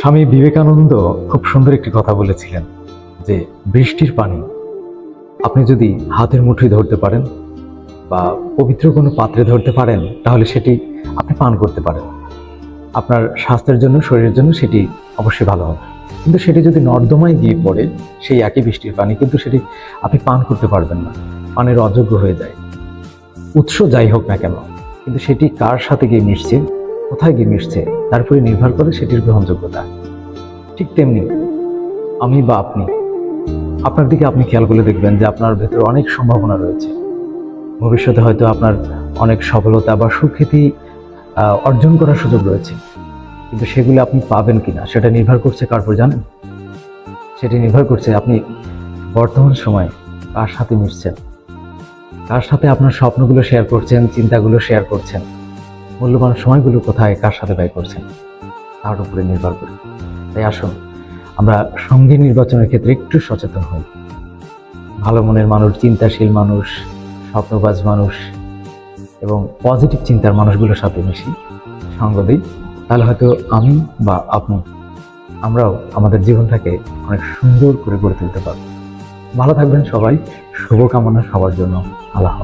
স্বামী বিবেকানন্দ খুব সুন্দর একটি কথা বলেছিলেন যে, বৃষ্টির পানি। আপনি যদি হাতের মুঠোয় ধরতে পারেন বা পবিত্র কোনো পাত্রে ধরতে পারেন, তাহলে সেটি আপনি পান করতে পারেন। আপনার স্বাস্থ্যের জন্য, শরীরের জন্য সেটি অবশ্যই ভালো হবে। কিন্তু সেটি যদি নর্দমায় গিয়ে পড়ে, সেই একই বৃষ্টির পানি, কিন্তু সেটি আপনি পান করতে পারবেন না। পানের অযোগ্য হয়ে যায়। উৎস যাই হোক না কেন, কিন্তু সেটি কার সাথে গিয়ে মিশছে কোথায় গিয়ে মিশছে, তার উপরে নির্ভর করে সেটির গ্রহণযোগ্যতা। ঠিক তেমনি আমি বা আপনি, আপনার দিকে আপনি খেয়াল করে দেখবেন যে আপনার ভেতরে অনেক সম্ভাবনা রয়েছে। ভবিষ্যতে হয়তো আপনার অনেক সফলতা বা সুখ্যাতি অর্জন করার সুযোগ রয়েছে। কিন্তু সেগুলো আপনি পাবেন কিনা, সেটা নির্ভর করছে কার উপর জানেন? সেটি নির্ভর করছে আপনি বর্তমান সময়ে কার সাথে মিশছেন। কার সাথে আপনার স্বপ্নগুলো শেয়ার করছেন, চিন্তাগুলো শেয়ার করছেন। মূল্যবান সময়গুলো কোথায়, কার সাথে ব্যয় করছেন, তার উপরে নির্ভর করে। তাই আসুন, আমরা সঙ্গী নির্বাচনের ক্ষেত্রে একটু সচেতন হই। ভালো মনের মানুষ, চিন্তাশীল মানুষ, স্বপ্নবাজ মানুষ এবং পজিটিভ চিন্তার মানুষগুলোর সাথে মিশি, সঙ্গ দিই। তাহলে হয়তো আমি বা আপনি, আমরাও আমাদের জীবনটাকে অনেক সুন্দর করে গড়ে তুলতে পারব। ভালো থাকবেন সবাই। শুভকামনা সবার জন্য। আল্লাহ